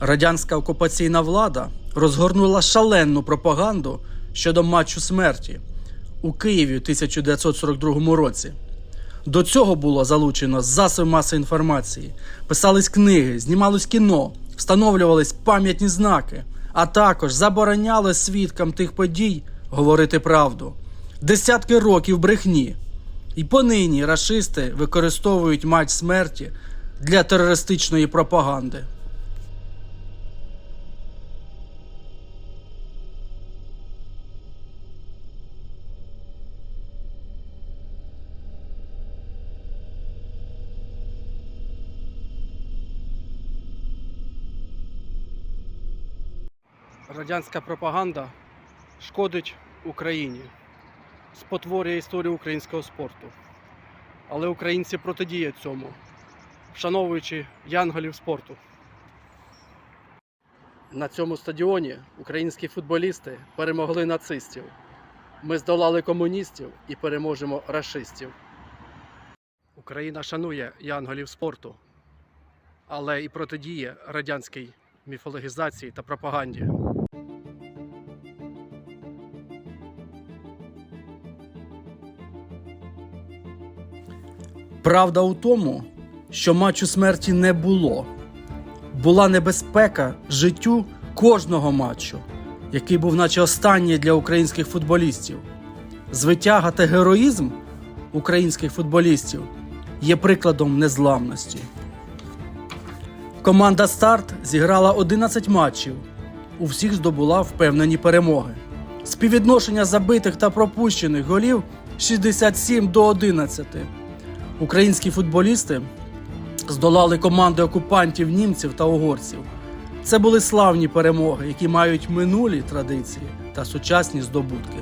Радянська окупаційна влада розгорнула шалену пропаганду щодо матчу смерті у Києві у 1942 році. До цього було залучено засоби масової інформації, писались книги, знімалось кіно, встановлювались пам'ятні знаки, а також забороняли свідкам тих подій говорити правду. Десятки років брехні. І понині рашисти використовують матч смерті для терористичної пропаганди. Радянська пропаганда шкодить Україні, спотворює історію українського спорту. Але українці протидіють цьому, вшановуючи янголів спорту. На цьому стадіоні українські футболісти перемогли нацистів. Ми здолали комуністів і переможемо рашистів. Україна шанує янголів спорту, але і протидіє радянській міфологізації та пропаганді. Правда у тому, що матчу смерті не було. Була небезпека життю кожного матчу, який був наче останній для українських футболістів. Звитяга та героїзм українських футболістів є прикладом незламності. Команда Старт зіграла 11 матчів. У всіх здобула впевнені перемоги. Співвідношення забитих та пропущених голів 67 до 11. Українські футболісти здолали команди окупантів німців та угорців. Це були славні перемоги, які мають минулі традиції та сучасні здобутки.